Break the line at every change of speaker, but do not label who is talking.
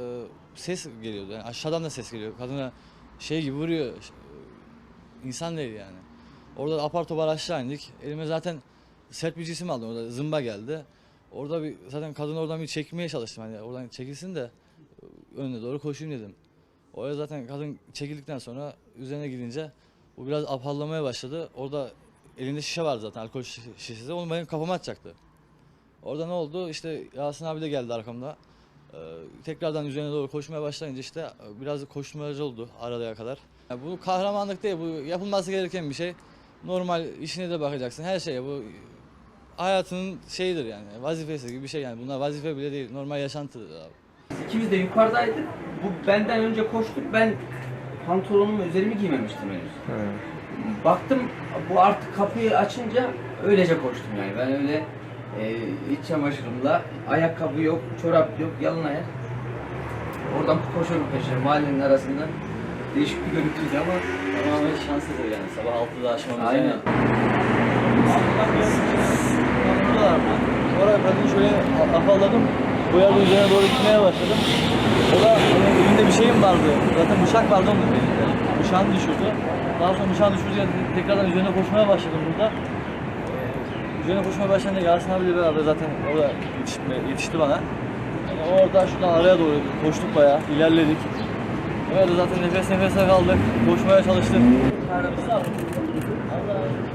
Ee, ses geliyordu. Yani aşağıdan da ses geliyor. Kadına şey gibi vuruyor. İnsan değil yani. Orada apar topar aşağı indik. Elime zaten sert bir cisim aldım. Orada zımba geldi. Orada bir zaten kadın oradan bir çekmeye çalıştım. Hani oradan çekilsin de önüne doğru koşayım dedim. Oraya zaten kadın çekildikten sonra üzerine gidince bu biraz apallamaya başladı. Orada elinde şişe vardı zaten alkol şi- şişesi. Onu benim kafama atacaktı. Orada ne oldu? İşte Yasin abi de geldi arkamda. Ee, tekrardan üzerine doğru koşmaya başlayınca işte e, biraz koşmacı oldu aradaya kadar. Ya bu kahramanlık değil, bu yapılması gereken bir şey. Normal işine de bakacaksın, her şeye bu hayatının şeyidir yani, vazifesi gibi bir şey yani. Bunlar vazife bile değil, normal yaşantıdır abi.
İkimiz de yukarıdaydık. Bu benden önce koştu. Ben pantolonumu üzerimi giymemiştim henüz. Baktım bu artık kapıyı açınca öylece koştum yani. Ben öyle e, iç çamaşırımla ayakkabı yok, çorap yok, yalın ayak. Oradan koşuyorum peşine mahallenin arasında. Değişik bir görüntüydü ama
Tamamen şanssızdır yani, sabah 6'da açmamız
Aynen.
yani. Oraya kadın şöyle afalladım. Bu yardım üzerine doğru gitmeye başladım. O da elinde bir şeyim vardı. Zaten bıçak vardı onun elinde. Bıçağını düşürdü. Daha sonra bıçağını düşürdü. Tekrardan üzerine koşmaya başladım burada. Üzerine koşmaya başlayınca Yasin abiyle beraber zaten orada yetişme, yetişti bana. Yani orada şuradan araya doğru koştuk bayağı, ilerledik. Orada zaten nefes nefese kaldık, koşmaya çalıştık. Karnımızı aldık. Allah